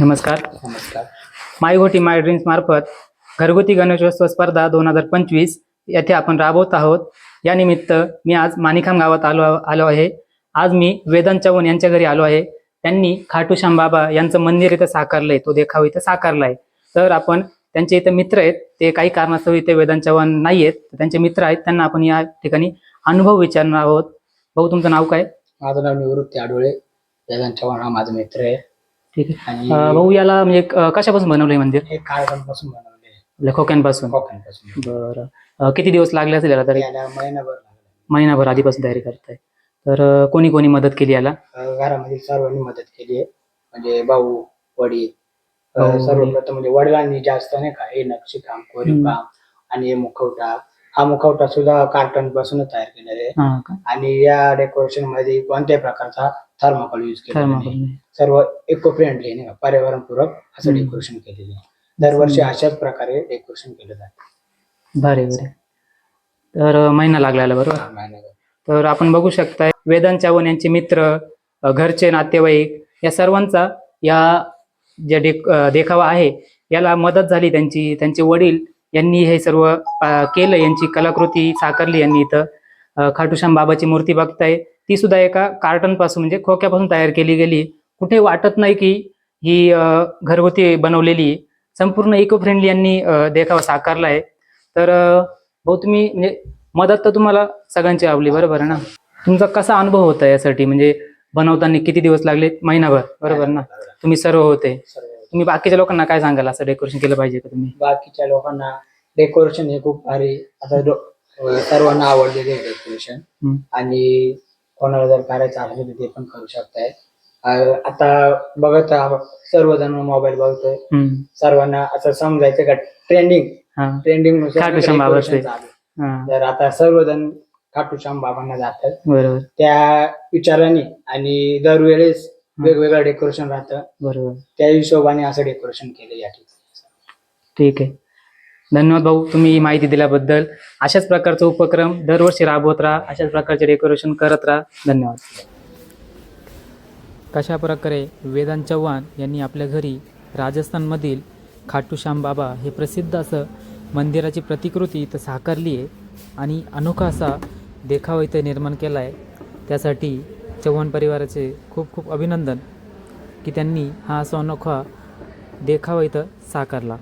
नमस्कार. नमस्कार. माय घोटी माय ड्रीम्स मार्फत घरगुती गणेशोत्सव स्पर्धा दोन हजार पंचवीस येथे आपण राबवत आहोत. या निमित्त मी आज माणिखाम गावात आलो आलो आहे. आज मी वेदांत चव्हाण यांच्या घरी आलो आहे. त्यांनी खाटूश्याम बाबा यांचं मंदिर इथं साकारलंय तो देखावा इथं साकारलाय. तर आपण त्यांचे इथं मित्र आहेत ते काही कारणास्तव इथे वेदांत चव्हाण नाही आहेत तर त्यांचे मित्र आहेत त्यांना आपण या ठिकाणी अनुभव विचारणार आहोत. भाऊ तुमचं नाव काय? माझं नाव निवृत्ती आडोळे. वेदांत चव्हाण हा माझा मित्र आहे. ठीक आहे. आणि अं, भाऊ याला म्हणजे कशापासून बनवलंय मंदिर? हे काळापासून बनवले आपल्या खोक्यांपासून? कोकणापासून बरं. अं, किती दिवस लागले असेल याला तरी? याला महिनाभर लागला. महिनाभर आधीपासून तयारी करताय. तर अं, कोणी कोणी मदत केली याला? अं, घरामधील सर्वांनी मदत केली आहे. म्हणजे भाऊ वडील अं, भाऊ, वडील. सर्वप्रथम म्हणजे वडिलांनी जास्त नाही का हे नक्षीकाम कोरीव हम्म. काम आणि हे मुखवटा. हा मुखवटा सुद्धा कार्टनपासून तयार केलेला आहे. हा का? आणि या डेकोरेशनमध्ये कोणत्याही प्रकारचा थर्माकोल युज केलेला थर्माकोल नाही नाही. सर्व इको फ्रेंडली नाही का? पर्यावरणपूरक असं हम्म. डेकोरेशन केलेलं आहे. दरवर्षी अशाच प्रकारे डेकोरेशन केलं जातं. भारी भारी. तर अं, महिना लागला याला बरोबर. तर आपण बघू शकताय वेदांत चावण यांचे मित्र अ, घरचे नातेवाईक या सर्वांचा या अ, देखावा आहे याला मदत झाली त्यांची त्यांचे वडील यांनी हे सर्व अ, केलं यांची कलाकृती साकारली यांनी इथं. खाटूश्याम बाबाची मूर्ती बघताय. ती सुद्धा एका कार्टनपासून म्हणजे खोक्यापासून तयार केली गेली. कुठे वाटत नाही की ही घरगुती बनवलेली संपूर्ण इको फ्रेंडली यांनी देखावा साकारला आहे तर भाऊ तुम्ही म्हणजे मदत तर तुम्हाला सगळ्यांची आवली बरोबर आहे ना? तुमचा कसा अनुभव होता यासाठी? म्हणजे बनवताना किती दिवस लागले? महिनाभर बरोबर ना? तुम्ही सर्व होते. तुम्ही बाकीच्या लोकांना काय सांगाल? असं डेकोरेशन केलं पाहिजे का तुम्ही? बाकीच्या लोकांना डेकोरेशन हे खूप भारी. आता सर्वांना आवडलेले आहे डेकोरेशन हम्म. आणि कोणाला जर करायचं असेल तर ते पण करू शकताय. अं, आता बघत सर्वजण मोबाईल बघतोय. हम्म. सर्वांना असं समजायचं का ट्रेंडिंग हा. ट्रेंडिंग. हा. तर आता सर्वजण खाटूश्याम बाबांना जातात. बरोबर. त्या विचाराने आणि दरवेळेस वेगवेगळं डेकोरेशन राहतं. बरोबर. त्या हिशोबाने असं डेकोरेशन केलं या ठिकाणी. ठीक आहे. धन्यवाद भाऊ तुम्ही ही माहिती दिल्याबद्दल. अशाच प्रकारचा उपक्रम दरवर्षी राबवत राहा अशाच प्रकारचे डेकोरेशन करत राहा. धन्यवाद. कशा प्रकारे वेदांत चव्हाण यांनी आपल्या घरी राजस्थानमधील खाटूश्याम बाबा हे प्रसिद्ध असं मंदिराची प्रतिकृती इथं साकारली आहे आणि अनोखा असा देखावा इथं निर्माण केला आहे त्यासाठी चव्हाण परिवाराचे खूप खूप अभिनंदन की त्यांनी हा असा अनोखा देखावा इथं साकारला.